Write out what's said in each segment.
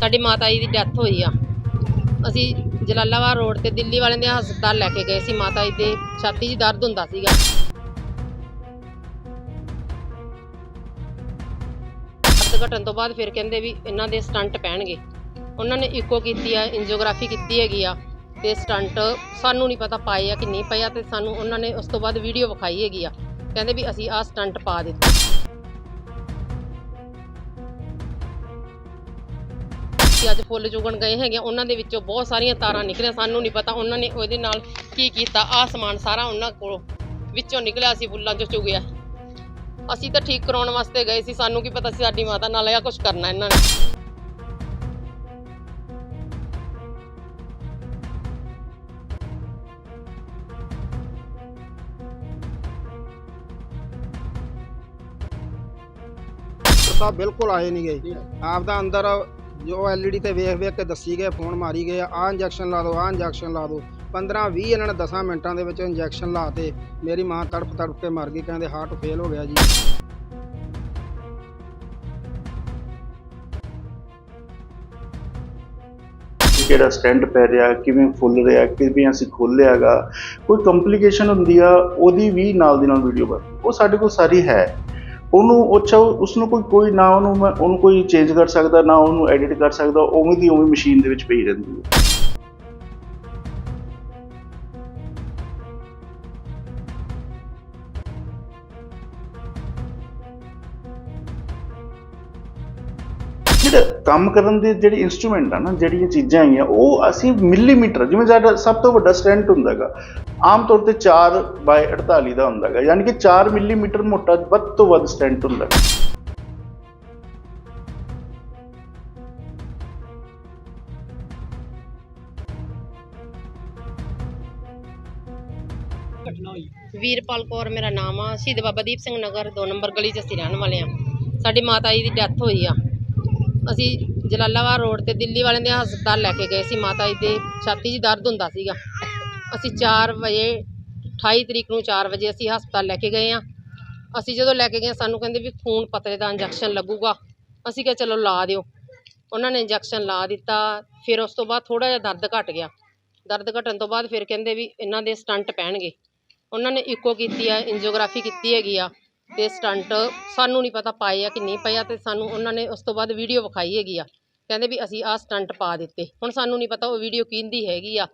ਸਾਡੀ ਮਾਤਾ ਜੀ ਦੀ ਡੈਥ ਹੋਈ ਆ। ਅਸੀਂ ਜਲਾਲਾਬਾਦ ਰੋਡ ਤੇ ਦਿੱਲੀ ਵਾਲਿਆਂ ਦੇ ਹਸਪਤਾਲ ਲੈ ਕੇ ਗਏ ਸੀ। ਮਾਤਾ ਜੀ ਦੇ ਛਾਤੀ 'ਚ ਦਰਦ ਹੁੰਦਾ ਸੀਗਾ। ਦਰਦ ਘਟਣ ਤੋਂ ਬਾਅਦ ਫਿਰ ਕਹਿੰਦੇ ਵੀ ਇਹਨਾਂ ਦੇ ਸਟੰਟ ਪੈਣਗੇ। ਉਹਨਾਂ ਨੇ ਇਕੋ ਕੀਤੀ ਆ ਇੰਜੀਓਗ੍ਰਾਫੀ ਕੀਤੀ ਹੈਗੀ ਆ ਤੇ ਸਟੰਟ ਸਾਨੂੰ ਨਹੀਂ ਪਤਾ ਪਾਏ ਆ ਕਿ ਨਹੀਂ ਪਏ ਆ ਤੇ ਸਾਨੂੰ ਉਹਨਾਂ ਨੇ ਉਸ ਤੋਂ ਬਾਅਦ ਵੀਡੀਓ ਵਿਖਾਈ ਹੈਗੀ ਆ। ਕਹਿੰਦੇ ਵੀ ਅਸੀਂ ਆਹ ਸਟੰਟ ਪਾ ਦਿੱਤੇ। ਅਸੀਂ ਅੱਜ ਫੁੱਲ ਚੁਗਣ ਗਏ ਹੈਗੇ ਆ, ਉਹਨਾਂ ਦੇ ਵਿੱਚੋਂ ਬਹੁਤ ਸਾਰੀਆਂ ਤਾਰਾਂ ਨਿਕਲੀਆਂ। ਸਾਨੂੰ ਨਹੀਂ ਪਤਾ ਉਹਨਾਂ ਨੇ ਉਹਦੇ ਨਾਲ ਕੀ ਕੀਤਾ। ਆਹ ਸਮਾਨ ਸਾਰਾ ਉਹਨਾਂ ਕੋਲੋਂ ਵਿੱਚੋਂ ਨਿਕਲਿਆ ਸੀ ਫੁੱਲਾਂ ਚੋਂ ਚੁਗਿਆ। ਅਸੀਂ ਤਾਂ ਠੀਕ ਕਰਾਉਣ ਵਾਸਤੇ ਗਏ ਸੀ। ਸਾਨੂੰ ਕੀ ਪਤਾ ਸੀ ਸਾਡੀ ਮਾਤਾ ਨਾਲ ਇਹ ਕੁਝ ਕਰਨਾ ਇਹਨਾਂ ਨੇ। ਸਾਹਿਬ ਬਿਲਕੁਲ ਆਏ ਨਹੀਂ ਗਏ। ਆਪ ਦਾ ਅੰਦਰ ਜੋ ਐਲਈਡੀ ਤੇ ਵੇਖ ਵੇਖ ਕੇ ਦੱਸੀ ਗਏ, ਫੋਨ ਮਾਰੀ ਗਏ ਆ ਇੰਜੈਕਸ਼ਨ ਲਾ ਦਿਓ ਆ ਇੰਜੈਕਸ਼ਨ ਲਾ ਦਿਓ। 15 20 ਇਹਨਾਂ ਨੇ 10 ਮਿੰਟਾਂ ਦੇ ਵਿੱਚ ਇੰਜੈਕਸ਼ਨ ਲਾਤੇ ਮੇਰੀ ਮਾਂ ਤੜਪ ਤੜਪ ਕੇ ਮਰ ਗਈ, ਕਹਿੰਦੇ ਹਾਰਟ ਫੇਲ ਹੋ ਗਿਆ ਜੀ। ਕਿਹੜਾ ਸਟੈਂਡ ਪੈ ਰਿਹਾ, ਕਿਵੇਂ ਫੁੱਲ ਰਿਹਾ, ਕਿਵੇਂ ਅਸੀਂ ਖੋਲ੍ਹਿਆਗਾ ਕੋਈ ਕੰਪਲਿਕੇਸ਼ਨ ਹੁੰਦੀ ਆ, ਉਹਦੀ ਵੀ ਨਾਲ ਦੀ ਨਾਲ ਵੀਡੀਓ ਬਣ ਉਹ ਸਾਡੇ ਕੋਲ ਸਾਰੀ ਹੈ। ਉਹਨੂੰ ਅੱਛਾ ਉਸ ਨੂੰ ਕੋਈ ਕੋਈ ਨਾ ਉਹਨੂੰ ਮੈਂ, ਉਹਨੂੰ ਕੋਈ ਚੇਂਜ ਕਰ ਸਕਦਾ, ਨਾ ਉਹਨੂੰ ਐਡਿਟ ਕਰ ਸਕਦਾ, ਉਵੇਂ ਦੀ ਉਵੇਂ ਮਸ਼ੀਨ ਦੇ ਵਿੱਚ ਪਈ ਰਹਿੰਦੀ ਹੈ। ਜਿਹੜਾ ਕੰਮ ਕਰਨ ਦੇ ਜਿਹੜੇ ਇਨਸਟਰੂਮੈਂਟ ਆ ਨਾ, ਜਿਹੜੀਆਂ ਚੀਜ਼ਾਂ ਆਈਆਂ, ਉਹ ਅਸੀਂ ਮਿਲੀਮੀਟਰ ਜਿਵੇਂ ਸਾਡਾ ਸਭ ਤੋਂ ਵੱਡਾ ਸਟੈਂਟ ਹੁੰਦਾਗਾ ਆਮ ਤੌਰ ਤੇ 4 ਬਾਈ 48 ਦਾ ਹੁੰਦਾਗਾ ਯਾਨੀ ਕਿ 4 ਮਿਲੀਮੀਟਰ ਮੋਟਾ ਵੱਧ ਤੋਂ ਵੱਧ ਸਟੈਂਟ ਹੁੰਦਾ ਵੀਰਪਾਲ ਕੌਰ, ਮੇਰਾ ਨਾਮ ਆ। ਸ਼ਹੀਦ ਬਾਬਾ ਦੀਪ ਸਿੰਘ ਨਗਰ 2 ਨੰਬਰ ਗਲੀ 'ਚ ਅਸੀਂ ਰਹਿਣ ਵਾਲੇ ਆ। ਸਾਡੀ ਮਾਤਾ ਜੀ ਦੀ ਡੈਥ ਹੋਈ ਆ। ਅਸੀਂ ਜਲਾਲਾਬਾਦ ਰੋਡ ਤੇ ਦਿੱਲੀ ਵਾਲਿਆਂ ਦੇ ਹਸਪਤਾਲ ਲੈ ਕੇ ਗਏ ਸੀ। ਮਾਤਾ ਜੀ ਦੇ ਛਾਤੀ 'ਚ ਦਰਦ ਹੁੰਦਾ ਸੀਗਾ। ਅਸੀਂ 4 ਵਜੇ 28 ਤਰੀਕ ਨੂੰ 4 ਵਜੇ ਅਸੀਂ ਹਸਪਤਾਲ ਲੈ ਕੇ ਗਏ ਆ ਅਸੀਂ ਜਦੋਂ ਲੈ ਕੇ ਗਏ, ਸਾਨੂੰ ਕਹਿੰਦੇ ਵੀ ਖੂਨ ਪਤਲੇ ਦਾ ਇੰਜੈਕਸ਼ਨ ਲੱਗੂਗਾ। ਅਸੀਂ ਕਿਹਾ, ਚਲੋ ਲਾ ਦਿਓ। ਉਹਨਾਂ ਨੇ ਇੰਜੈਕਸ਼ਨ ਲਾ ਦਿੱਤਾ। ਫਿਰ ਉਸ ਤੋਂ ਬਾਅਦ ਥੋੜਾ ਜਿਹਾ ਦਰਦ ਘਟ ਗਿਆ। ਦਰਦ ਘਟਣ ਤੋਂ ਬਾਅਦ ਫਿਰ ਕਹਿੰਦੇ ਵੀ ਇਹਨਾਂ ਦੇ ਸਟੰਟ ਪੈਣਗੇ। ਉਹਨਾਂ ਨੇ ਇਕੋ ਕੀਤੀ ਆ ਇੰਜੀਓਗ੍ਰਾਫੀ ਕੀਤੀ ਹੈਗੀ ਆ ਤੇ ਸਟੰਟ ਸਾਨੂੰ ਨਹੀਂ ਪਤਾ ਪਾਏ ਆ ਕਿ ਨਹੀਂ ਪਏ ਆ ਤੇ ਸਾਨੂੰ ਉਹਨਾਂ ਨੇ ਉਸ ਤੋਂ ਬਾਅਦ ਵੀਡੀਓ ਵਿਖਾਈ ਹੈਗੀ ਆ। ਕਹਿੰਦੇ ਵੀ ਅਸੀਂ ਆਹ ਸਟੰਟ ਪਾ ਦਿੱਤੇ। ਹੁਣ ਸਾਨੂੰ ਨਹੀਂ ਪਤਾ ਉਹ ਵੀਡੀਓ ਕਿਹਦੀ ਹੈਗੀ ਆ।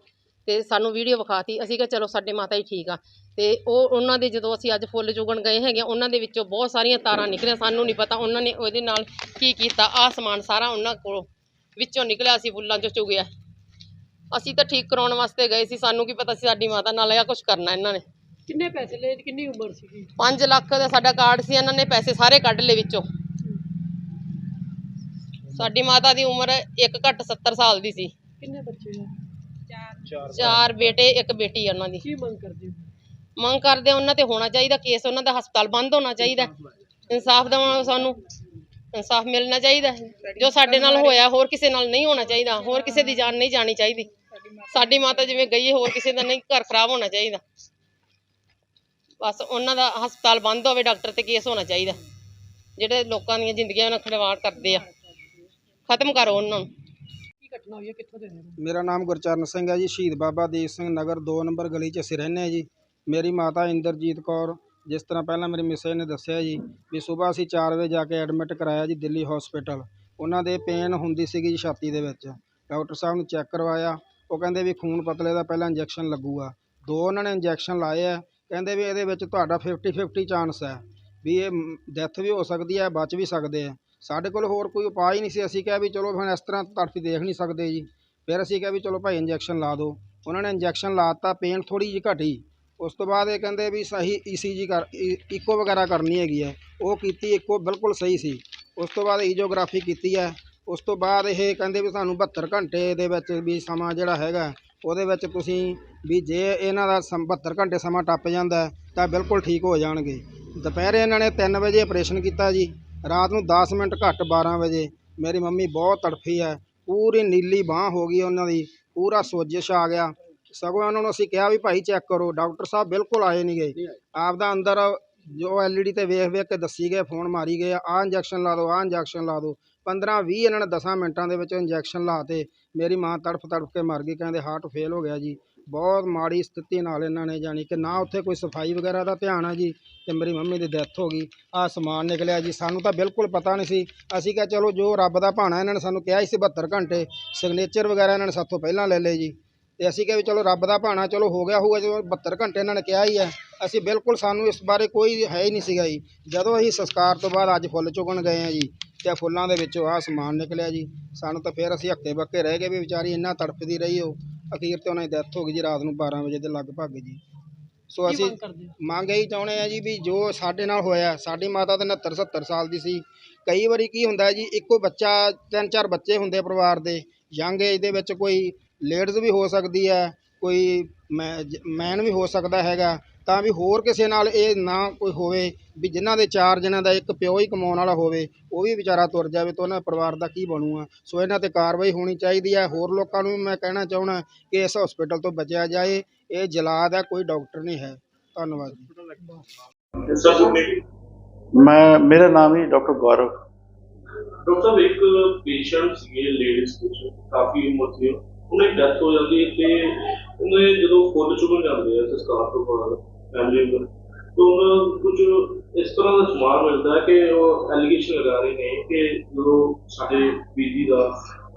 ਤੇ ਸਾਨੂੰ ਵੀਡੀਓ ਵਿਖਾਤੀ। ਅਸੀਂ ਕਿਹਾ ਚਲੋ ਸਾਡੇ ਮਾਤਾ ਜੀ ਠੀਕ ਆ। ਤੇ ਉਹ ਉਹਨਾਂ ਦੇ ਜਦੋਂ ਅਸੀਂ ਅੱਜ ਫੁੱਲ ਚੁਗਣ ਗਏ ਹੈਗੇ ਆ, ਉਹਨਾਂ ਦੇ ਵਿੱਚੋਂ ਬਹੁਤ ਸਾਰੀਆਂ ਤਾਰਾਂ ਨਿਕਲੀਆਂ। ਸਾਨੂੰ ਨਹੀਂ ਪਤਾ ਉਹਨਾਂ ਨੇ ਉਹਦੇ ਨਾਲ ਕੀ ਕੀਤਾ। ਆਹ ਸਮਾਨ ਸਾਰਾ ਉਹਨਾਂ ਕੋਲੋਂ ਵਿੱਚੋਂ ਨਿਕਲਿਆ ਸੀ ਫੁੱਲਾਂ ਚੋਂ ਚੁਗਿਆ। ਅਸੀਂ ਤਾਂ ਠੀਕ ਕਰਾਉਣ ਵਾਸਤੇ ਗਏ ਸੀ। ਸਾਨੂੰ ਕੀ ਪਤਾ ਸੀ ਸਾਡੀ ਮਾਤਾ ਨਾਲ ਇਹ ਕੁਝ ਕਰਨਾ ਇਹਨਾਂ ਨੇ। ਕਿੰਨੇ ਪੈਸੇ ਲਏ? ਕਿੰਨੀ ਉਮਰ ਸੀਗੀ? 5 ਲੱਖ ਦਾ ਸਾਡਾ ਕਾਰਡ ਸੀ। ਇਹਨਾਂ ਨੇ ਪੈਸੇ ਸਾਰੇ ਕੱਢ ਲਏ ਵਿੱਚੋਂ। ਸਾਡੀ ਮਾਤਾ ਦੀ ਉਮਰ ਇੱਕ ਘੱਟ 70 ਸਾਲ ਦੀ ਸੀ। ਕਿੰਨੇ ਬੱਚੇ ਆ? ਚਾਰ ਬੇਟੇ ਇੱਕ ਬੇਟੀ ਆ ਉਹਨਾਂ ਦੀ। ਕੀ ਮੰਗ ਕਰਦੇ ਹੋ? ਮੰਗ ਕਰਦੇ ਆ ਉਹਨਾਂ ਤੇ ਹੋਣਾ ਚਾਹੀਦਾ ਕੇਸ ਉਹਨਾਂ ਦਾ ਹਸਪਤਾਲ ਬੰਦ ਹੋਣਾ ਚਾਹੀਦਾ। ਇਨਸਾਫ ਦਾ ਸਾਨੂੰ। ਇਨਸਾਫ ਮਿਲਣਾ ਚਾਹੀਦਾ। ਜੋ ਸਾਡੇ ਨਾਲ ਹੋਇਆ ਹੋਰ ਕਿਸੇ ਨਾਲ ਨਹੀਂ ਹੋਣਾ ਚਾਹੀਦਾ। ਹੋਰ ਕਿਸੇ ਦੀ ਜਾਨ ਨਹੀਂ ਜਾਣੀ ਚਾਹੀਦੀ। ਸਾਡੀ ਮਾਤਾ ਜਿਵੇਂ ਗਈ ਹੋਰ ਕਿਸੇ ਦਾ ਨਹੀਂ ਘਰ ਖਰਾਬ ਹੋਣਾ ਚਾਹੀਦਾ। ਬਸ ਉਹਨਾਂ ਦਾ ਹਸਪਤਾਲ ਬੰਦ ਹੋਵੇ ਡਾਕਟਰ ਤੇ ਕੇਸ ਹੋਣਾ ਚਾਹੀਦਾ। ਜਿਹੜੇ ਲੋਕਾਂ ਦੀਆਂ ਜ਼ਿੰਦਗੀਆਂ ਨਾਲ ਖਿਲਵਾੜ ਕਰਦੇ ਆ। ਖਤਮ ਕਰੋ ਉਹਨਾਂ ਨੂੰ। ਘਟਨਾ ਹੋਈ ਹੈ, ਕਿੱਥੋਂ ਦੇ ਰਹਿਣ ਮੇਰਾ ਨਾਮ ਗੁਰਚਰਨ ਸਿੰਘ ਹੈ ਜੀ, ਸ਼ਹੀਦ ਬਾਬਾ ਦੀਪ ਸਿੰਘ ਨਗਰ 2 ਨੰਬਰ ਗਲੀ 'ਚ ਅਸੀਂ ਰਹਿੰਦੇ ਹਾਂ ਜੀ। ਮੇਰੀ ਮਾਤਾ ਇੰਦਰਜੀਤ ਕੌਰ, ਜਿਸ ਤਰ੍ਹਾਂ ਪਹਿਲਾਂ ਮੇਰੇ ਮਿਸੇ ਨੇ ਦੱਸਿਆ ਜੀ, ਵੀ ਸਵੇਰ ਅਸੀਂ 4 ਵਜੇ ਜਾ ਕੇ ਐਡਮਿਟ ਕਰਾਇਆ ਜੀ ਦਿੱਲੀ ਹਸਪੀਟਲ ਉਹਨਾਂ ਦੇ ਪੇਨ ਹੁੰਦੀ ਸੀਗੀ ਜੀ ਛਾਤੀ ਦੇ ਵਿੱਚ। ਡਾਕਟਰ ਸਾਹਿਬ ਨੂੰ ਚੈੱਕ ਕਰਵਾਇਆ। ਉਹ ਕਹਿੰਦੇ ਵੀ ਖੂਨ ਪਤਲੇ ਦਾ ਪਹਿਲਾਂ ਇੰਜੈਕਸ਼ਨ ਲੱਗੂਗਾ। ਦੋ ਉਹਨਾਂ ਨੇ ਇੰਜੈਕਸ਼ਨ ਲਾਏ ਆ। ਕਹਿੰਦੇ ਵੀ ਇਹਦੇ ਵਿੱਚ ਤੁਹਾਡਾ 50 50 ਚਾਂਸ ਹੈ। ਵੀ ਇਹ ਡੈਥ ਵੀ ਹੋ ਸਕਦੀ ਹੈ, ਬਚ ਵੀ ਸਕਦੇ ਆ। ਸਾਡੇ ਕੋਲ ਹੋਰ ਕੋਈ ਉਪਾਅ ਹੀ ਨਹੀਂ ਸੀ। ਅਸੀਂ ਕਿਹਾ ਵੀ ਚਲੋ ਹੁਣ ਇਸ ਤਰ੍ਹਾਂ ਤੜਫੀ ਦੇਖ ਨਹੀਂ ਸਕਦੇ ਜੀ। ਫਿਰ ਅਸੀਂ ਕਿਹਾ ਵੀ ਚਲੋ ਭਾਈ ਇੰਜੈਕਸ਼ਨ ਲਾ ਦਿਓ। ਉਹਨਾਂ ਨੇ ਇੰਜੈਕਸ਼ਨ ਲਾਤਾ ਪੇਨ ਥੋੜੀ ਜਿਹੀ ਘਟੀ। ਉਸ ਤੋਂ ਬਾਅਦ ਇਹ ਕਹਿੰਦੇ ਵੀ ਸਹੀ ਈਸੀਜੀ ਕਰ e, ਇਕੋ ਵਗੈਰਾ ਕਰਨੀ ਹੈਗੀ ਹੈ। ਉਹ ਕੀਤੀ ਇਕੋ ਬਿਲਕੁਲ ਸਹੀ ਸੀ। ਉਸ ਤੋਂ ਬਾਅਦ ਈਜੋਗ੍ਰਾਫੀ ਕੀਤੀ ਹੈ। ਉਸ ਤੋਂ ਬਾਅਦ ਇਹ ਕਹਿੰਦੇ ਵੀ ਸਾਨੂੰ 72 ਘੰਟੇ ਦੇ ਵਿੱਚ ਵੀ ਸਮਾਂ ਜਿਹੜਾ ਹੈਗਾ, ਉਹਦੇ ਵਿੱਚ ਤੁਸੀਂ ਵੀ ਜੇ ਇਹਨਾਂ ਦਾ ਸਮ 72 ਘੰਟੇ ਸਮਾਂ ਟੱਪ ਜਾਂਦਾ ਤਾਂ ਬਿਲਕੁਲ ਠੀਕ ਹੋ ਜਾਣਗੇ। ਦੁਪਹਿਰੇ ਇਹਨਾਂ ਨੇ 3 ਵਜੇ ਆਪਰੇਸ਼ਨ ਕੀਤਾ ਜੀ। ਰਾਤ ਨੂੰ 10 ਮਿੰਟ ਘੱਟ 12 ਵਜੇ ਮੇਰੀ ਮੰਮੀ ਬਹੁਤ ਤੜਫੀ ਹੈ ਪੂਰੀ ਨੀਲੀ ਬਾਹ ਹੋ ਗਈ ਉਹਨਾਂ ਦੀ ਪੂਰਾ ਸੋਜਿਸ਼ ਆ ਗਿਆ। ਸਗੋਂ ਉਹਨਾਂ ਨੂੰ ਅਸੀਂ ਕਿਹਾ ਵੀ ਭਾਈ ਚੈੱਕ ਕਰੋ ਡਾਕਟਰ ਸਾਹਿਬ ਬਿਲਕੁਲ ਆਏ ਨਹੀਂ ਗਏ। ਆਪ ਦਾ ਅੰਦਰ ਜੋ ਐਲਈਡੀ ਤੇ ਵੇਖ ਵੇਖ ਕੇ ਦੱਸੀ ਗਏ ਫੋਨ ਮਾਰੀ ਗਏ ਆ ਇੰਜੈਕਸ਼ਨ ਲਾ ਦਿਓ ਆ ਇੰਜੈਕਸ਼ਨ ਲਾ ਦਿਓ 15 20 ਇਹਨਾਂ ਨੇ 10 ਮਿੰਟਾਂ ਦੇ ਵਿੱਚ ਇੰਜੈਕਸ਼ਨ ਲਾਤੇ ਮੇਰੀ ਮਾਂ ਤੜਫ ਤੜਫ ਕੇ ਮਰ ਗਈ ਕਹਿੰਦੇ ਹਾਰਟ ਫੇਲ ਹੋ ਗਿਆ ਜੀ। ਬਹੁਤ ਮਾੜੀ ਸਥਿਤੀ ਨਾਲ ਇਹਨਾਂ ਨੇ ਜਾਣੀ ਕਿ ਨਾ ਉੱਥੇ ਕੋਈ ਸਫ਼ਾਈ ਵਗੈਰਾ ਦਾ ਧਿਆਨ ਆ ਜੀ ਤੇ ਮੇਰੀ ਮੰਮੀ ਦੀ ਡੈਥ ਹੋ ਗਈ। ਆ ਸਮਾਨ ਨਿਕਲਿਆ ਜੀ। ਸਾਨੂੰ ਤਾਂ ਬਿਲਕੁਲ ਪਤਾ ਨਹੀਂ ਸੀ। ਅਸੀਂ ਕਿਹਾ, ਚਲੋ, ਜੋ ਰੱਬ ਦਾ ਭਾਣਾ ਇਹਨਾਂ ਨੇ ਸਾਨੂੰ ਕਿਹਾ ਸੀ 72 ਘੰਟੇ। ਸਿਗਨੇਚਰ ਵਗੈਰਾ ਇਹਨਾਂ ਨੇ ਸਾਥੋਂ ਪਹਿਲਾਂ ਲੈ ਲਏ ਜੀ। ਤੇ ਅਸੀਂ ਕਿਹਾ ਵੀ, ਚਲੋ, ਰੱਬ ਦਾ ਭਾਣਾ, ਚਲੋ, ਹੋ ਗਿਆ ਹੋਊਗਾ ਜੋ 72 ਘੰਟੇ ਇਹਨਾਂ ਨੇ ਕਿਹਾ ਹੀ ਹੈ ਅਸੀਂ ਬਿਲਕੁਲ ਸਾਨੂੰ ਇਸ ਬਾਰੇ ਕੋਈ ਹੈ ਹੀ ਨਹੀਂ ਸੀਗਾ ਜੀ। ਜਦੋਂ ਅਸੀਂ ਸੰਸਕਾਰ ਤੋਂ ਬਾਅਦ ਅੱਜ ਫੁੱਲ ਚੁਗਣ ਗਏ ਆ ਜੀ ਤੇ ਫੁੱਲਾਂ ਦੇ ਵਿੱਚੋਂ ਆਹ ਸਮਾਨ ਨਿਕਲਿਆ ਜੀ, ਸਾਨੂੰ ਤਾਂ ਫਿਰ ਅਸੀਂ ਹੱਕੇ ਬੱਕੇ ਰਹਿ ਗਏ ਵੀ ਵਿਚਾਰੀ ਇੰਨਾ ਤੜਫਦੀ ਰਹੀ ਉਹ। ਅਖੀਰ ਤੇ ਉਹਨਾਂ ਦੀ ਡੈਥ ਹੋ ਗਈ ਜੀ ਰਾਤ ਨੂੰ 12 ਵਜੇ ਦੇ ਲਗਭਗ ਜੀ। ਸੋ ਅਸੀਂ? ਮੰਗ ਇਹੀ ਚਾਹੁੰਦੇ ਆ ਜੀ ਵੀ ਜੋ ਸਾਡੇ ਨਾਲ ਹੋਇਆ ਸਾਡੀ ਮਾਤਾ ਤਾਂ 69 70 ਸਾਲ ਦੀ ਸੀ। ਕਈ ਵਾਰੀ ਕੀ ਹੁੰਦਾ ਜੀ ਇੱਕੋ ਬੱਚਾ ਤਿੰਨ ਚਾਰ ਬੱਚੇ ਹੁੰਦੇ ਪਰਿਵਾਰ ਦੇ ਯੰਗ ਏਜ ਦੇ ਵਿੱਚ ਕੋਈ ਲੇਡੀਜ਼ ਵੀ ਹੋ ਸਕਦੀ ਹੈ ਕੋਈ ਮੈਨ ਵੀ ਹੋ ਸਕਦਾ ਹੈਗਾ। ਤਾਂ ਵੀ ਹੋਰ ਕਿਸੇ ਨਾਲ ਇਹ ਨਾ ਕੋਈ ਹੋਵੇ ਵੀ ਜਿਨ੍ਹਾਂ ਦੇ ਚਾਰ ਜਣਾਂ ਦਾ ਇੱਕ ਪਿਓ ਹੀ ਕਮਾਉਣ ਵਾਲਾ ਹੋਵੇ ਉਹ ਵੀ ਵਿਚਾਰਾ ਤੁਰ ਜਾਵੇ ਤਾਂ ਉਹਨਾਂ ਪਰਿਵਾਰ ਦਾ ਕੀ ਬਣੂਗਾ। ਸੋ ਇਹਨਾਂ ਤੇ ਕਾਰਵਾਈ ਹੋਣੀ ਚਾਹੀਦੀ ਹੈ। ਹੋਰ ਲੋਕਾਂ ਨੂੰ ਵੀ ਮੈਂ ਕਹਿਣਾ ਚਾਹੁੰਦਾ ਕਿ ਇਸ ਹਸਪੀਟਲ ਤੋਂ ਬਚਿਆ ਜਾਏ। ਇਹ ਜਲਾਦ ਹੈ ਕੋਈ ਡਾਕਟਰ ਨਹੀਂ ਹੈ। ਧੰਨਵਾਦ ਜੀ। ਮੈਂ ਮੇਰਾ ਨਾਮ ਹੀ ਡਾਕਟਰ ਗੌਰਵ। ਡਾਕਟਰ ਸਾਹਿਬ ਇੱਕ ਪੇਸ਼ੈਂਟ ਸੀਗੇ ਲੇਡੀਜ਼ ਕੁਝ ਕਾਫੀ ਉਮਰ ਸੀ। ਉਹਨੇ ਡੈਥ ਹੋ ਜਾਂਦੀ ਤੇ ਉਹਨੇ ਜਦੋਂ ਫੁੱਲ ਚੁਗਣ ਜਾਂਦੇ ਆ ਸੰਸਕਾਰ ਤੋਂ ਬਾਅਦ। ਫੈਮਿਲੀ ਨੂੰ ਕੁਝ ਇਸ ਤਰ੍ਹਾਂ ਦਾ ਸਮਾਨ ਮਿਲਦਾ ਕਿ ਉਹ ਐਲੀਗੇਸ਼ਨ ਲਗਾ ਰਹੇ ਨੇ ਕਿ ਜਦੋਂ ਸਾਡੇ ਬੀਜੀ ਦਾ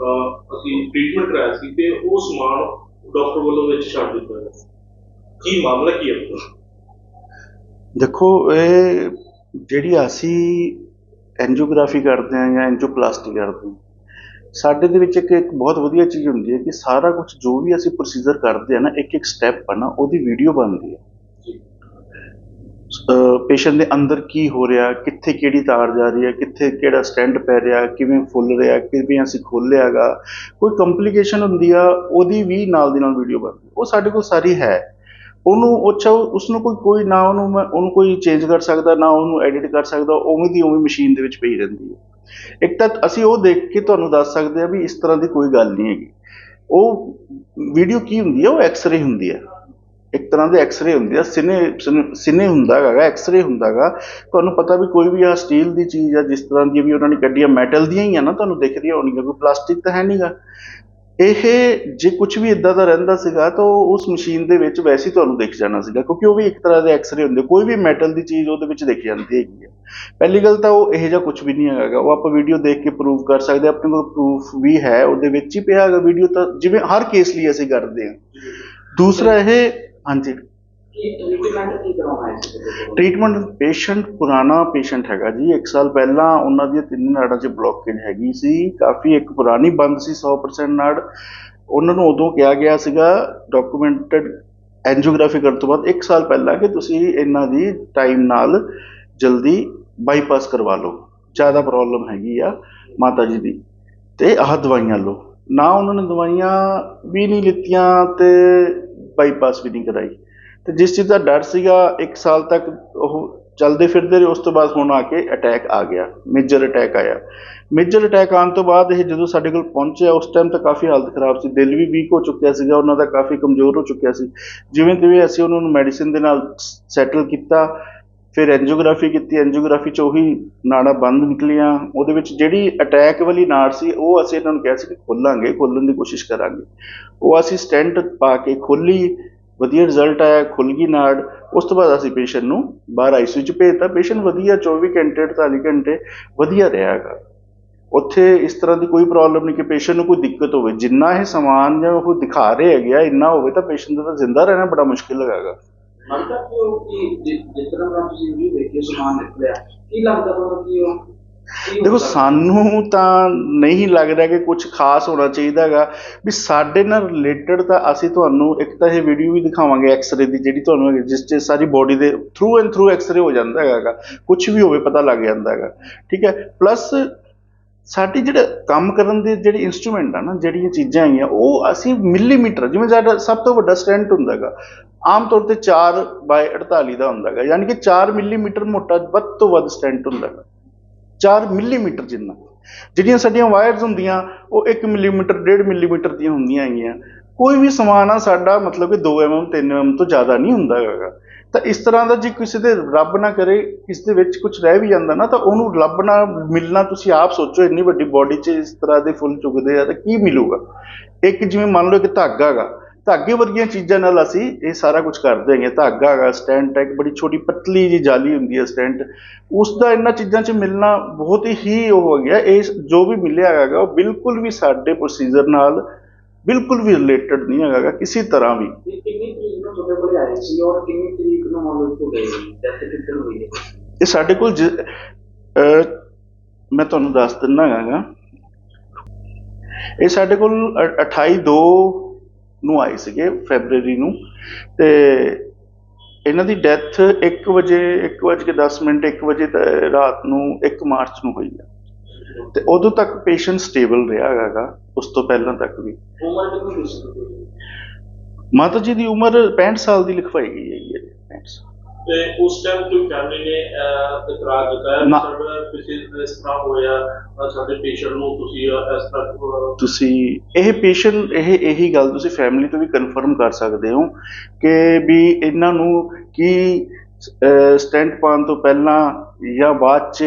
ਅਹ, ਅਸੀਂ ਟ੍ਰੀਟਮੈਂਟ ਕਰਾਇਆ ਸੀ ਤੇ ਉਹ ਸਮਾਨ ਡਾਕਟਰ ਵੱਲੋਂ ਵਿੱਚ ਛੱਡ ਦਿੱਤਾ ਗਿਆ ਕੀ ਮਾਮਲਾ ਕੀ ਹੈ? ਦੇਖੋ ਇਹ ਜਿਹੜੀ ਅਸੀਂ ਐਂਜੀਓਗ੍ਰਾਫੀ ਕਰਦੇ ਹਾਂ ਜਾਂ ਐਂਜੀਓਪਲਾਸਟੀ ਕਰਦੇ ਹਾਂ ਸਾਡੇ ਦੇ ਵਿੱਚ ਇੱਕ ਇੱਕ ਬਹੁਤ ਵਧੀਆ ਚੀਜ਼ ਹੁੰਦੀ ਹੈ ਕਿ ਸਾਰਾ ਕੁਝ ਜੋ ਵੀ ਅਸੀਂ ਪ੍ਰੋਸੀਜਰ ਕਰਦੇ ਆ ਨਾ ਇੱਕ ਇੱਕ ਸਟੈਪ ਆ ਨਾ ਉਹਦੀ ਵੀਡੀਓ ਬਣਦੀ ਹੈ। ਪੇਸ਼ੈਂਟ ਦੇ ਅੰਦਰ ਕੀ ਹੋ ਰਿਹਾ, ਕਿੱਥੇ ਕਿਹੜੀ ਤਾਰ ਜਾ ਰਹੀ ਹੈ, ਕਿੱਥੇ ਕਿਹੜਾ ਸਟੈਂਡ ਪੈ ਰਿਹਾ, ਕਿਵੇਂ ਫੁੱਲ ਰਿਹਾ, ਕਿਵੇਂ ਅਸੀਂ ਖੋਲ੍ਹਿਆਗਾ, ਕੋਈ ਕੰਪਲਿਕੇਸ਼ਨ ਹੁੰਦੀ ਆ, ਉਹਦੀ ਵੀ ਨਾਲ ਦੀ ਨਾਲ ਵੀਡੀਓ ਬਣਦੀ ਉਹ ਸਾਡੇ ਕੋਲ ਸਾਰੀ ਹੈ। ਉਹਨੂੰ ਅੱਛਾ ਉਸ ਨੂੰ ਕੋਈ ਕੋਈ ਨਾ ਉਹਨੂੰ ਮੈਂ, ਉਹਨੂੰ ਕੋਈ ਚੇਂਜ ਕਰ ਸਕਦਾ, ਨਾ ਉਹਨੂੰ ਐਡਿਟ ਕਰ ਸਕਦਾ, ਉਵੇਂ ਦੀ ਉਵੇਂ ਮਸ਼ੀਨ ਦੇ ਵਿੱਚ ਪਈ ਰਹਿੰਦੀ ਹੈ ਇੱਕ ਤਾਂ ਅਸੀਂ ਉਹ ਦੇਖ ਕੇ ਤੁਹਾਨੂੰ ਦੱਸ ਸਕਦੇ ਆ ਵੀ ਇਸ ਤਰ੍ਹਾਂ ਦੀ ਕੋਈ ਗੱਲ ਨਹੀਂ ਹੈਗੀ। ਉਹ ਵੀਡੀਓ ਕੀ ਹੁੰਦੀ ਹੈ ਉਹ ਐਕਸ-ਰੇ ਹੁੰਦੀ ਹੈ ਇੱਕ ਤਰ੍ਹਾਂ ਦੇ ਐਕਸ-ਰੇ ਹੁੰਦੀ ਆ, ਸਿਨੇ, ਸਿਨੇ- ਸਿਨੇ ਹੁੰਦਾ ਹੈਗਾ ਐਕਸ-ਰੇ ਹੁੰਦਾ ਹੈਗਾ। ਤੁਹਾਨੂੰ ਪਤਾ ਵੀ ਕੋਈ ਵੀ ਆ ਸਟੀਲ ਦੀ ਚੀਜ਼ ਆ, ਜਿਸ ਤਰ੍ਹਾਂ ਦੀ ਵੀ ਉਹਨਾਂ ਨੇ ਕੱਢੀਆਂ ਮੈਟਲ ਦੀਆਂ ਹੀ ਆ ਨਾ, ਤੁਹਾਨੂੰ ਦਿਖ ਹੋਣਗੀਆਂ, ਕੋਈ ਪਲਾਸਟਿਕ ਤਾਂ ਹੈ ਨਹੀਂਗਾ ਇਹ ਜੇ ਕੁਝ ਵੀ ਇਦਾਂ ਦਾ ਰਹਿੰਦਾ ਸੀਗਾ, ਤਾਂ ਉਹ ਉਸ ਮਸ਼ੀਨ ਦੇ ਵਿੱਚ ਵੈਸੇ ਹੀ ਤੁਹਾਨੂੰ ਦਿਖ ਜਾਣਾ ਸੀਗਾ, ਕਿਉਂਕਿ ਉਹ ਵੀ ਇੱਕ ਤਰ੍ਹਾਂ ਦੇ ਐਕਸ-ਰੇ ਹੁੰਦੇ ਕੋਈ ਵੀ ਮੈਟਲ ਦੀ ਚੀਜ਼ ਉਹਦੇ ਵਿੱਚ ਦਿਖ ਜਾਂਦੀ ਹੈਗੀ ਆ। ਪਹਿਲੀ ਗੱਲ ਤਾਂ ਉਹ ਇਹੋ ਜਿਹਾ ਕੁਝ ਵੀ ਨਹੀਂ ਹੈਗਾ ਉਹ ਆਪਾਂ ਵੀਡੀਓ ਦੇਖ ਕੇ ਪ੍ਰੂਵ ਕਰ ਸਕਦੇ ਆਪਣੇ ਕੋਲ ਪ੍ਰੂਫ ਵੀ ਹੈ, ਉਹਦੇ ਵਿੱਚ ਹੀ ਪਿਆ ਹੈਗਾ ਵੀਡੀਓ ਤਾਂ, ਜਿਵੇਂ ਹਰ ਕੇਸ ਲਈ ਅਸੀਂ ਕਰਦੇ ਹਾਂ। ਦੂਸਰਾ ਇਹ ਹਾਂਜੀ। ਟ੍ਰੀਟਮੈਂਟ ਪੇਸ਼ੈਂਟ ਪੁਰਾਣਾ ਪੇਸ਼ੈਂਟ ਹੈਗਾ ਜੀ। 1 ਸਾਲ ਪਹਿਲਾਂ ਉਹਨਾਂ ਦੀਆਂ ਤਿੰਨ ਨਾੜਾਂ 'ਚ ਬਲੌਕੇਜ ਹੈਗੀ ਸੀ। ਕਾਫੀ ਇੱਕ ਪੁਰਾਣੀ ਬੰਦ ਸੀ 100% ਨਾੜ। ਉਹਨਾਂ ਨੂੰ ਉਦੋਂ ਕਿਹਾ ਗਿਆ ਸੀਗਾ ਡਾਕੂਮੈਂਟਡ ਐਂਜੀਓਗ੍ਰਾਫੀ ਕਰਨ ਤੋਂ ਬਾਅਦ 1 ਸਾਲ ਪਹਿਲਾਂ ਕਿ ਤੁਸੀਂ ਇਹਨਾਂ ਦੀ ਟਾਈਮ ਨਾਲ ਜਲਦੀ ਬਾਈਪਾਸ ਕਰਵਾ ਲਓ। ਜ਼ਿਆਦਾ ਪ੍ਰੋਬਲਮ ਹੈਗੀ ਆ ਮਾਤਾ ਜੀ ਦੀ। ਤੇ ਆਹ ਦਵਾਈਆਂ ਲਓ। ਨਾ ਉਹਨਾਂ ਨੇ ਦਵਾਈਆਂ ਵੀ ਨਹੀਂ ਲਿੱਤੀਆਂ ਤੇ ਬਾਈਪਾਸ ਵੀ ਨਹੀਂ ਕਰਾਈ। ਤੇ ਜਿਸ ਚੀਜ਼ ਦਾ ਡਰ ਸੀਗਾ 1 ਸਾਲ ਤੱਕ ਉਹ ਚੱਲਦੇ ਫਿਰਦੇ ਰਹੇ, ਉਸ ਤੋਂ ਬਾਅਦ ਹੁਣ ਆ ਕੇ ਅਟੈਕ ਆ ਗਿਆ ਮੇਜਰ ਅਟੈਕ ਆਇਆ। ਮੇਜਰ ਅਟੈਕ ਆਉਣ ਤੋਂ ਬਾਅਦ ਇਹ ਜਦੋਂ ਸਾਡੇ ਕੋਲ ਪਹੁੰਚਿਆ, ਉਸ ਟਾਈਮ ਤਾਂ ਕਾਫੀ ਹਾਲਤ ਖਰਾਬ ਸੀ। ਦਿਲ ਵੀ ਵੀਕ ਹੋ ਚੁੱਕਿਆ ਸੀਗਾ, ਉਹਨਾਂ ਦਾ ਕਾਫੀ ਕਮਜ਼ੋਰ ਹੋ ਚੁੱਕਿਆ ਸੀ। ਜਿਵੇਂ ਤਿਵੇਂ ਅਸੀਂ ਉਹਨਾਂ ਨੂੰ ਮੈਡੀਸਿਨ ਦੇ ਨਾਲ ਸੈਟਲ ਕੀਤਾ ਫਿਰ ਐਂਜੀਓਗ੍ਰਾਫੀ ਕੀਤੀ ਐਂਜੀਓਗ੍ਰਾਫੀ ਚ ਉਹੀ ਨਾੜਾਂ ਬੰਦ ਨਿਕਲੀਆਂ। ਉਹਦੇ ਵਿੱਚ ਜਿਹੜੀ ਅਟੈਕ ਵਾਲੀ ਨਾੜ ਸੀ, ਉਹ ਅਸੀਂ ਇਹਨਾਂ ਨੂੰ ਕਿਹਾ ਸੀ ਕਿ ਖੋਲਾਂਗੇ, ਖੋਲਣ ਦੀ ਕੋਸ਼ਿਸ਼ ਕਰਾਂਗੇ। ਉਹ ਅਸੀਂ ਸਟੈਂਟ ਪਾ ਕੇ ਖੋਲੀ, ਵਧੀਆ ਰਿਜ਼ਲਟ ਆਇਆ ਖੁੱਲ ਗਈ ਨਾੜ। ਉਸ ਤੋਂ ਬਾਅਦ ਅਸੀਂ ਪੇਸ਼ੈਂਟ ਨੂੰ ਬਾਹਰ ਆਈਸੀਯੂ ਚ ਭੇਜਤਾ। ਪੇਸ਼ੈਂਟ ਵਧੀਆ 24 ਘੰਟੇ 48 ਘੰਟੇ ਵਧੀਆ ਰਿਹਾ ਹੈਗਾ ਉੱਥੇ ਇਸ ਤਰ੍ਹਾਂ ਦੀ ਕੋਈ ਪ੍ਰੋਬਲਮ ਨਹੀਂ ਕਿ ਪੇਸ਼ੈਂਟ ਨੂੰ ਕੋਈ ਦਿੱਕਤ ਹੋਵੇ। ਜਿੰਨਾ ਇਹ ਸਮਾਨ ਜਾਂ ਉਹ ਦਿਖਾ ਰਹੇ ਹੈਗੇ ਆ, ਇੰਨਾ ਹੋਵੇ ਤਾਂ ਪੇਸ਼ੈਂਟ ਦਾ ਤਾਂ ਜ਼ਿੰਦਾ ਰਹਿਣਾ ਬੜਾ ਮੁਸ਼ਕਿਲ ਹੈਗਾ। ਲੱਗਦਾ ਕਿ ਉਹ ਕਿ ਜਿਸ ਤਰ੍ਹਾਂ ਤੁਸੀਂ ਦੇਖੀ ਸਮਾਨ ਨਿਕਲਿਆ ਕੀ ਲੱਗਦਾ ਤੁਹਾਨੂੰ ਕਿ ਉਹ? ਕੀ ਦੇਖੋ ਹੁੰਦਾ? ਸਾਨੂੰ ਤਾਂ ਨਹੀਂ ਲੱਗ ਰਿਹਾ ਕਿ ਕੁਝ ਖਾਸ ਹੋਣਾ ਚਾਹੀਦਾ ਹੈਗਾ। ਵੀ ਸਾਡੇ ਨਾਲ ਰਿਲੇਟਡ ਤਾਂ ਅਸੀਂ ਤੁਹਾਨੂੰ ਇੱਕ ਤਾਂ ਇਹ ਵੀਡੀਓ ਵੀ ਦਿਖਾਵਾਂਗੇ ਐਕਸ-ਰੇ ਦੀ ਜਿਹੜੀ ਤੁਹਾਨੂੰ ਜਿਸ 'ਚ ਸਾਰੀ ਬੋਡੀ ਦੇ ਥਰੂ ਐਂਡ ਥਰੂ ਐਕਸ-ਰੇ ਹੋ ਜਾਂਦਾ ਹੈਗਾ। ਕੁਝ ਵੀ ਹੋਵੇ ਪਤਾ ਲੱਗ ਜਾਂਦਾ ਹੈਗਾ। ਠੀਕ ਹੈ? ਪਲੱਸ ਸਾਡੀ ਜਿਹੜਾ ਕੰਮ ਕਰਨ ਦੇ ਜਿਹੜੇ ਇਨਸਟਰੂਮੈਂਟ ਆ ਨਾ ਜਿਹੜੀਆਂ ਚੀਜ਼ਾਂ ਹੈਗੀਆਂ, ਉਹ ਅਸੀਂ ਮਿਲੀਮੀਟਰ ਜਿਵੇਂ ਸਾਡਾ ਸਭ ਤੋਂ ਵੱਡਾ ਸਟੈਂਟ ਹੁੰਦਾ ਹੈਗਾ, ਆਮ ਤੌਰ ਤੇ 4 ਬਾਈ 48 ਦਾ ਹੁੰਦਾ ਹੈਗਾ, ਯਾਨੀ ਕਿ 4 ਮਿਲੀਮੀਟਰ ਮੋਟਾ ਵੱਧ ਤੋਂ ਵੱਧ ਸਟੈਂਟ ਹੁੰਦਾ ਹੈਗਾ। 4 ਮਿਲੀਮੀਟਰ ਜਿੰਨਾ। ਜਿਹੜੀਆਂ ਸਾਡੀਆਂ ਵਾਇਰਸ ਹੁੰਦੀਆਂ, ਉਹ 1 ਮਿਲੀਮੀਟਰ 1.5 ਮਿਲੀਮੀਟਰ ਦੀਆਂ ਹੁੰਦੀਆਂ ਹੈਗੀਆਂ। ਕੋਈ ਵੀ ਸਮਾਨ ਆ, ਸਾਡਾ ਮਤਲਬ ਕਿ 2 mm 3 mm ਤੋਂ ਜ਼ਿਆਦਾ ਨਹੀਂ ਹੁੰਦਾ ਹੈਗਾ। ਤਾਂ ਇਸ ਤਰ੍ਹਾਂ ਦਾ ਜੇ ਕਿਸੇ ਦੇ ਰੱਬ ਨਾ ਕਰੇ ਕਿਸੇ ਦੇ ਵਿੱਚ ਕੁਝ ਰਹਿ ਵੀ ਜਾਂਦਾ ਨਾ, ਤਾਂ ਉਹਨੂੰ ਰੱਬ ਲੱਭਣਾ ਮਿਲਣਾ ਤੁਸੀਂ ਆਪ ਸੋਚੋ, ਇੰਨੀ ਵੱਡੀ ਬਾਡੀ 'ਚ ਇਸ ਤਰ੍ਹਾਂ ਦੇ ਫੁੱਲ ਚੁਗਦੇ ਆ, ਤਾਂ ਕੀ ਮਿਲੂਗਾ? ਇੱਕ ਜਿਵੇਂ ਮੰਨ ਲਓ ਇੱਕ ਧਾਗਾ ਹੈਗਾ, ਧਾਗੇ ਵਰਗੀਆਂ ਚੀਜ਼ਾਂ ਨਾਲ ਅਸੀਂ ਇਹ ਸਾਰਾ ਕੁਝ ਕਰਦੇ ਹੈਗੇ, ਧਾਗਾ ਹੈਗਾ ਸਟੈਂਟ ਹੈ ਇੱਕ ਬੜੀ ਛੋਟੀ ਪਤਲੀ ਜੀ ਜਾਲੀ ਹੁੰਦੀ ਹੈ ਸਟੈਂਟ ਉਸ ਦਾ ਇਹਨਾਂ ਚੀਜ਼ਾਂ 'ਚ ਮਿਲਣਾ ਬਹੁਤ ਹੀ ਉਹ ਹੋ ਗਿਆ, ਇਹ ਜੋ ਵੀ ਮਿਲਿਆ ਹੈਗਾ, ਉਹ ਬਿਲਕੁਲ ਵੀ ਸਾਡੇ ਪ੍ਰੋਸੀਜਰ ਨਾਲ ਬਿਲਕੁਲ ਵੀ ਰਿਲੇਟਡ ਨਹੀਂ ਹੈਗਾ ਕਿਸੇ ਤਰ੍ਹਾਂ ਵੀ। ਇਹ ਕਿੰਨੀ ਤਰੀਕ ਨੂੰ ਤੁਹਾਡੇ ਕੋਲ ਆਏ ਸੀ ਔਰ ਕਿੰਨੀ ਤਰੀਕ ਨੂੰ ਮੰਨ ਲਓ ਇੱਥੋਂ ਗਏ ਸੀ ਡੈਥ ਕਿੱਦਣ ਹੋਈ ਹੈ? ਇਹ ਸਾਡੇ ਕੋਲ ਮੈਂ ਤੁਹਾਨੂੰ ਦੱਸ ਦਿੰਦਾ ਹੈਗਾ ਇਹ ਸਾਡੇ ਕੋਲ ਅ- 28 ਦੋ ਨੂੰ ਆਏ ਸੀਗੇ ਫੈਬਰੂਅਰੀ ਨੂੰ। ਤੇ ਇਹਨਾਂ ਦੀ ਡੈਥ 1 ਵਜੇ 1 ਵਜੇ ਕੇ 10 ਮਿੰਟ 1 ਵਜੇ ਰਾਤ ਨੂੰ 1 ਮਾਰਚ ਨੂੰ ਹੋਈ ਹੈ ਤੇ ਉਦੋਂ ਤੱਕ ਪੇਸ਼ੈਂਟ ਸਟੇਬਲ ਰਿਹਾ ਹੈਗਾ ਉਸ ਤੋਂ ਪਹਿਲਾਂ ਤੱਕ ਵੀ ਉਮਰ ਕਿੰਨੀ? ਮਾਤਾ ਜੀ ਦੀ ਉਮਰ 65 ਸਾਲ ਦੀ ਲਿਖਵਾਈ ਗਈ ਹੈ 65 ਸਾਲ ਤੇ ਉਸ ਟਾਈਮ ਕੋਈ ਫੈਮਿਲੀ ਨੇ ਇਤਰਾਜ਼ ਜਤਾਇਆ। ਸਾਡਾ ਕਿਸੇ ਇਸ ਤਰ੍ਹਾਂ ਹੋਇਆ ਅਹ, ਸਾਡੇ ਪੇਸ਼ੈਂਟ ਨੂੰ ਤੁਸੀਂ ਅਹ, ਇਸ ਤਰ੍ਹਾਂ ਅਹ, ਤੁਸੀਂ ਇਹ ਪੇਸ਼ੈਂਟ ਇਹ ਇਹੀ ਗੱਲ ਤੁਸੀਂ ਫੈਮਿਲੀ ਤੋਂ ਵੀ ਕਨਫਰਮ ਕਰ ਸਕਦੇ ਹੋ ਕਿ ਵੀ ਇਹਨਾਂ ਨੂੰ ਕੀ ਸਟੈਂਟ ਪਾਉਣ ਤੋਂ ਪਹਿਲਾਂ ਜਾਂ ਬਾਅਦ 'ਚ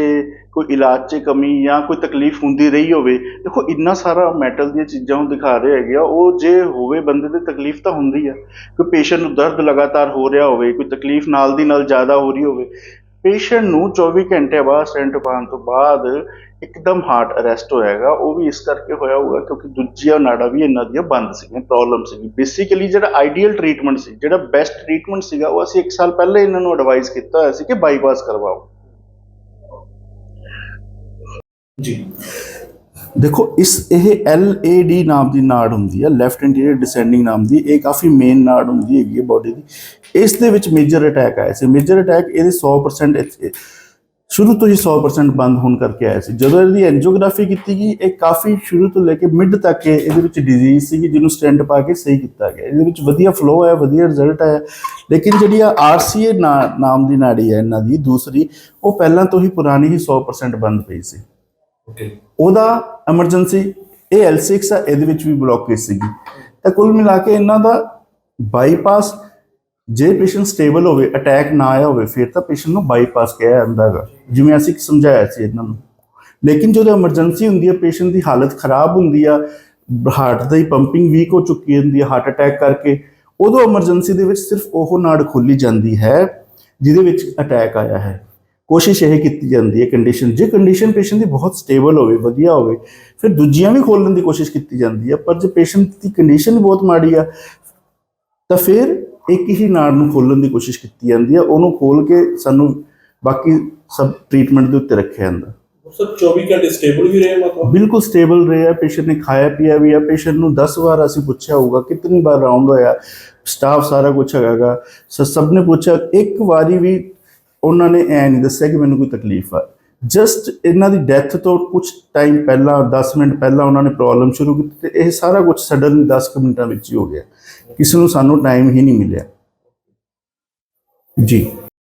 ਕੋਈ ਇਲਾਜ 'ਚ ਕਮੀ ਜਾਂ ਕੋਈ ਤਕਲੀਫ ਹੁੰਦੀ ਰਹੀ ਹੋਵੇ, ਦੇਖੋ ਇੰਨਾ ਸਾਰਾ ਮੈਟਲ ਦੀਆਂ ਚੀਜ਼ਾਂ ਉਹ ਦਿਖਾ ਰਹੇ ਹੈਗੇ ਆ, ਉਹ ਜੇ ਹੋਵੇ ਬੰਦੇ ਤੇ ਤਕਲੀਫ ਤਾਂ ਹੁੰਦੀ ਆ। ਕੋਈ ਪੇਸ਼ੈਂਟ ਨੂੰ ਦਰਦ ਲਗਾਤਾਰ ਹੋ ਰਿਹਾ ਹੋਵੇ, ਕੋਈ ਤਕਲੀਫ ਨਾਲ ਦੀ ਨਾਲ ਜ਼ਿਆਦਾ ਹੋ ਰਹੀ ਹੋਵੇ, ਪੇਸ਼ੈਂਟ ਨੂੰ 24 ਘੰਟੇ ਬਾਅਦ ਸਟੈਂਟ ਪਾਉਣ ਤੋਂ ਬਾਅਦ ਇੱਕਦਮ ਹਾਰਟ ਅਰੈਸਟ ਹੋਇਆਗਾ ਉਹ ਵੀ ਇਸ ਕਰਕੇ ਹੋਇਆ ਹੋਊਗਾ ਕਿਉਂਕਿ ਦੂਜੀਆਂ ਨਾੜਾਂ ਵੀ ਇਹਨਾਂ ਦੀਆਂ ਬੰਦ ਸੀਗੀਆਂ, ਪ੍ਰੋਬਲਮ ਸੀਗੀ। ਬੇਸਿਕਲੀ ਜਿਹੜਾ ਆਈਡੀਅਲ ਟ੍ਰੀਟਮੈਂਟ ਸੀ, ਜਿਹੜਾ ਬੈਸਟ ਟ੍ਰੀਟਮੈਂਟ ਸੀਗਾ, ਉਹ ਅਸੀਂ 1 ਸਾਲ ਪਹਿਲਾਂ ਇਹਨਾਂ ਨੂੰ ਐਡਵਾਈਸ ਕੀਤਾ ਹੋਇਆ ਸੀ ਕਿ ਬਾਈਪਾਸ ਕਰਵਾਓ। ਜੀ। ਦੇਖੋ, ਇਸ ਇਹ LAD ਨਾਮ ਦੀ ਨਾੜ ਹੁੰਦੀ ਹੈ ਲੈਫਟ ਇੰਟੀਰੀਅਰ ਡਿਸੈਂਡਿੰਗ ਨਾਮ ਦੀ, ਇਹ ਕਾਫੀ ਮੇਨ ਨਾੜ ਹੁੰਦੀ ਹੈਗੀ ਹੈ ਬਾਡੀ ਦੀ। ਇਸ ਦੇ ਵਿੱਚ ਮੇਜਰ ਅਟੈਕ ਆਇਆ ਸੀ। ਮੇਜਰ ਅਟੈਕ ਇਹਦੇ 100% ਇੱਥੇ- ਸ਼ੁਰੂ ਤੋਂ ਹੀ 100% ਬੰਦ ਹੋਣ ਕਰਕੇ ਆਇਆ ਸੀ। ਜਦੋਂ ਇਹਦੀ ਐਂਜੀਓਗ੍ਰਾਫੀ ਕੀਤੀ ਗਈ, ਇਹ ਕਾਫੀ ਸ਼ੁਰੂ ਤੋਂ ਲੈ ਕੇ ਮਿਡ ਤੱਕ ਇਹਦੇ ਵਿੱਚ ਡਿਜ਼ੀਜ਼ ਸੀਗੀ, ਜਿਹਨੂੰ ਸਟੈਂਡ ਪਾ ਕੇ ਸਹੀ ਕੀਤਾ ਗਿਆ। ਇਹਦੇ ਵਿੱਚ ਵਧੀਆ ਫਲੋ ਆਇਆ, ਵਧੀਆ ਰਿਜ਼ਲਟ ਆਇਆ। ਲੇਕਿਨ ਜਿਹੜੀ ਆ ਆਰਸੀਏ ਨਾਮ ਦੀ ਨਾੜੀ ਹੈ ਇਹਨਾਂ ਦੀ, ਦੂਸਰੀ, ਉਹ ਪਹਿਲਾਂ ਤੋਂ ਹੀ ਪੁਰਾਣੀ ਹੀ 100% ਬੰਦ ਪਈ ਸੀ। ਉਹਦਾ ਐਮਰਜੈਂਸੀ ਇਹ L6 ਆ, ਇਹਦੇ ਵਿੱਚ ਵੀ ਬਲੌਕੇਜ ਸੀਗੀ। ਤਾਂ ਕੁੱਲ ਮਿਲਾ ਕੇ ਇਹਨਾਂ ਦਾ ਬਾਈਪਾਸ ਜੇ ਪੇਸ਼ੈਂਟ ਸਟੇਬਲ ਹੋਵੇ ਅਟੈਕ ਨਾ ਆਇਆ ਹੋਵੇ, ਫਿਰ ਤਾਂ ਪੇਸ਼ੈਂਟ ਨੂੰ ਬਾਈਪਾਸ ਕਿਹਾ ਜਾਂਦਾ ਹੈਗਾ। ਜਿਵੇਂ ਅਸੀਂ ਸਮਝਾਇਆ ਸੀ ਇਹਨਾਂ ਨੂੰ। ਲੇਕਿਨ ਜਦੋਂ ਐਮਰਜੈਂਸੀ ਹੁੰਦੀ ਹੈ ਪੇਸ਼ੈਂਟ ਦੀ ਹਾਲਤ ਖਰਾਬ ਹੁੰਦੀ ਆ ਹਾਰਟ ਦੀ ਪੰਪਿੰਗ ਵੀਕ ਹੋ ਚੁੱਕੀ ਹੁੰਦੀ ਹੈ ਹਾਰਟ ਅਟੈਕ ਕਰਕੇ, ਉਦੋਂ ਐਮਰਜੈਂਸੀ ਦੇ ਵਿੱਚ ਸਿਰਫ ਉਹ ਨਾੜ ਖੋਲੀ ਜਾਂਦੀ ਹੈ, ਜਿਹਦੇ ਵਿੱਚ ਅਟੈਕ ਆਇਆ ਹੈ। ਕੋਸ਼ਿਸ਼ ਇਹ ਕੀਤੀ ਜਾਂਦੀ ਹੈ ਕੰਡੀਸ਼ਨ ਜੇ ਕੰਡੀਸ਼ਨ ਪੇਸ਼ੈਂਟ ਦੀ ਬਹੁਤ ਸਟੇਬਲ ਹੋਵੇ ਵਧੀਆ ਹੋਵੇ ਫਿਰ ਦੂਜੀਆਂ ਵੀ ਖੋਲਣ ਦੀ ਕੋਸ਼ਿਸ਼ ਕੀਤੀ ਜਾਂਦੀ ਹੈ ਪਰ ਜੇ ਪੇਸ਼ੈਂਟ ਦੀ ਕੰਡੀਸ਼ਨ ਬਹੁਤ ਮਾੜੀ ਆ ਤਾਂ ਫਿਰ ਇੱਕ ਹੀ ਨਾੜ ਨੂੰ ਖੋਲਣ ਦੀ ਕੋਸ਼ਿਸ਼ ਕੀਤੀ ਜਾਂਦੀ ਹੈ ਉਹਨੂੰ ਖੋਲ ਕੇ ਸਾਨੂੰ ਬਾਕੀ ਸਭ ਟ੍ਰੀਟਮੈਂਟ ਦੇ ਉੱਤੇ ਰੱਖਿਆ ਜਾਂਦਾ। ਸਰ 24 ਘੰਟੇ ਸਟੇਬਲ ਵੀ ਰਹੇ ਮਤਲਬ ਬਿਲਕੁਲ ਸਟੇਬਲ ਰਿਹਾ ਪੇਸ਼ੈਂਟ ਨੇ ਖਾਇਆ ਪੀਆ ਵੀ ਆ ਪੇਸ਼ੈਂਟ ਨੂੰ 10 ਵਾਰ ਅਸੀਂ ਪੁੱਛਿਆ ਹੋਊਗਾ ਕਿੰਨੀ ਵਾਰ ਰਾਉਂਡ ਹੋਇਆ ਸਟਾਫ ਸਾਰਾ ਕੁਝ ਹੈਗਾਗਾ ਸਭ ਨੇ ਪੁੱਛਿਆ ਇੱਕ ਵਾਰੀ ਵੀ ਉਹਨਾਂ ਨੇ ਐ ਨਹੀਂ ਦੱਸਿਆ ਕਿ ਮੈਨੂੰ ਕੋਈ ਤਕਲੀਫ ਆ। ਜਸਟ ਇਹਨਾਂ ਦੀ ਡੈਥ ਤੋਂ ਕੁਝ ਟਾਈਮ ਪਹਿਲਾਂ 10 ਮਿੰਟ ਪਹਿਲਾਂ ਉਹਨਾਂ ਨੇ ਪ੍ਰੋਬਲਮ ਸ਼ੁਰੂ ਕੀਤੀ ਤੇ ਇਹ ਸਾਰਾ ਕੁਝ ਸਡਨ 10 ਕੁ ਮਿੰਟਾਂ ਵਿੱਚ ਹੀ ਹੋ ਗਿਆ। ਕਿਸੇ ਨੂੰ ਸਾਨੂੰ ਟਾਈਮ ਹੀ ਨਹੀਂ ਮਿਲਿਆ। ਜੀ।